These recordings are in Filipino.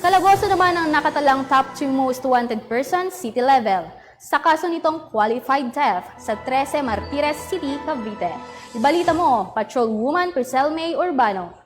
Calabozo naman ang nakatalang top 2 most wanted persons city level sa kaso nitong qualified theft sa 13 Martires City, Cavite. Ibalita mo, Patrolwoman Priscel May Urbano.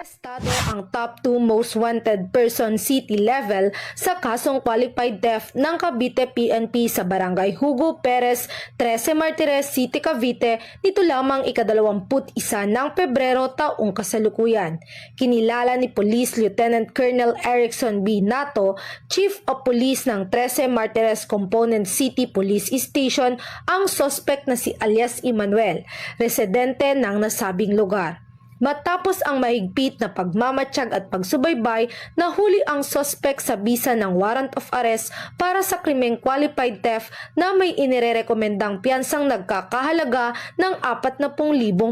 Arestado ang top 2 most wanted person city level sa kasong qualified theft ng Cavite PNP sa Barangay Hugo Perez, 13 Martires City, Cavite nito lamang ikadalawamput isa ng Pebrero taong kasalukuyan. Kinilala ni Police Lieutenant Colonel Erickson B. Nato, Chief of Police ng 13 Martires Component City Police Station ang sospek na si alias Emmanuel, residente ng nasabing lugar. Matapos ang mahigpit na pagmamatsyag at pagsubaybay, nahuli ang sospek sa bisa ng warrant of arrest para sa krimeng qualified theft na may inirerekomendang piyansang nagkakahalaga ng 40,000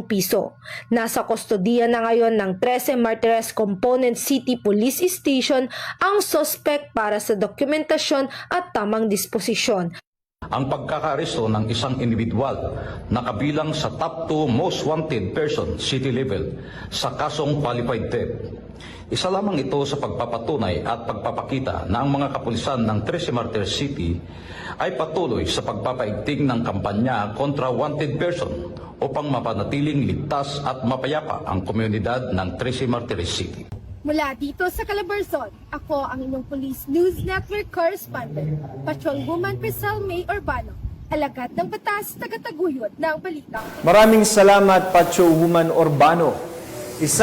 piso. Nasa kustodiya na ngayon ng 13 Martires Component City Police Station ang sospek para sa dokumentasyon at tamang disposisyon. Ang pagkakaaresto ng isang individual na kabilang sa top 2 most wanted person city level sa kasong qualified theft. Isa lamang ito sa pagpapatunay at pagpapakita na ang mga kapulisan ng 13 Martires City ay patuloy sa pagpapaigting ng kampanya kontra wanted person upang mapanatiling ligtas at mapayapa ang komunidad ng 13 Martires City. Mula dito sa Calabarzon, ako ang inyong Police News Network correspondent, Patrolwoman Priscel May Urbano, alagad ng batas, tagataguyod ng balita. Maraming salamat, Pacho Woman Urbano. Isa